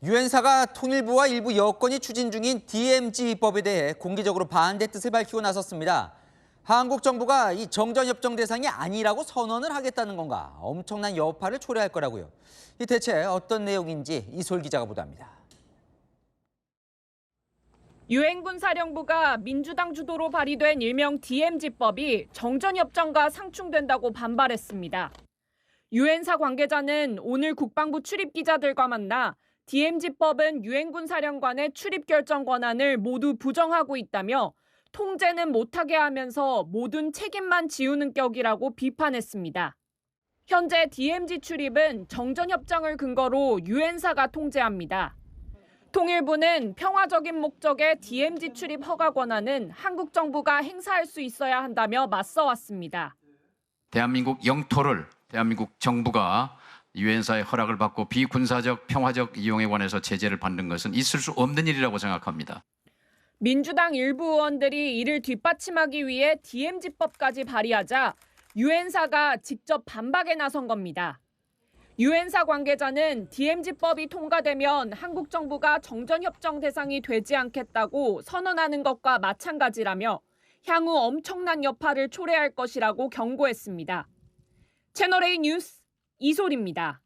유엔사가 통일부와 일부 여건이 추진 중인 DMZ 입법에 대해 공개적으로 반대 뜻을 밝히고 나섰습니다. 한국 정부가 이 정전협정 대상이 아니라고 선언을 하겠다는 건가? 엄청난 여파를 초래할 거라고요. 이 대체 어떤 내용인지 이솔 기자가 보도합니다. 유엔군 사령부가 민주당 주도로 발의된 일명 DMZ법이 정전협정과 상충된다고 반발했습니다. 유엔사 관계자는 오늘 국방부 출입 기자들과 만나 DMZ법은 유엔군 사령관의 출입 결정 권한을 모두 부정하고 있다며 통제는 못하게 하면서 모든 책임만 지우는 격이라고 비판했습니다. 현재 DMZ 출입은 정전협정을 근거로 유엔사가 통제합니다. 통일부는 평화적인 목적의 DMZ 출입 허가 권한은 한국 정부가 행사할 수 있어야 한다며 맞서왔습니다. 대한민국 영토를 대한민국 정부가 유엔사의 허락을 받고 비군사적 평화적 이용에 관해서 제재를 받는 것은 있을 수 없는 일이라고 생각합니다. 민주당 일부 의원들이 이를 뒷받침하기 위해 DMZ법까지 발의하자 유엔사가 직접 반박에 나선 겁니다. 유엔사 관계자는 DMZ법이 통과되면 한국 정부가 정전협정 대상이 되지 않겠다고 선언하는 것과 마찬가지라며 향후 엄청난 여파를 초래할 것이라고 경고했습니다. 채널A 뉴스 이솔입니다.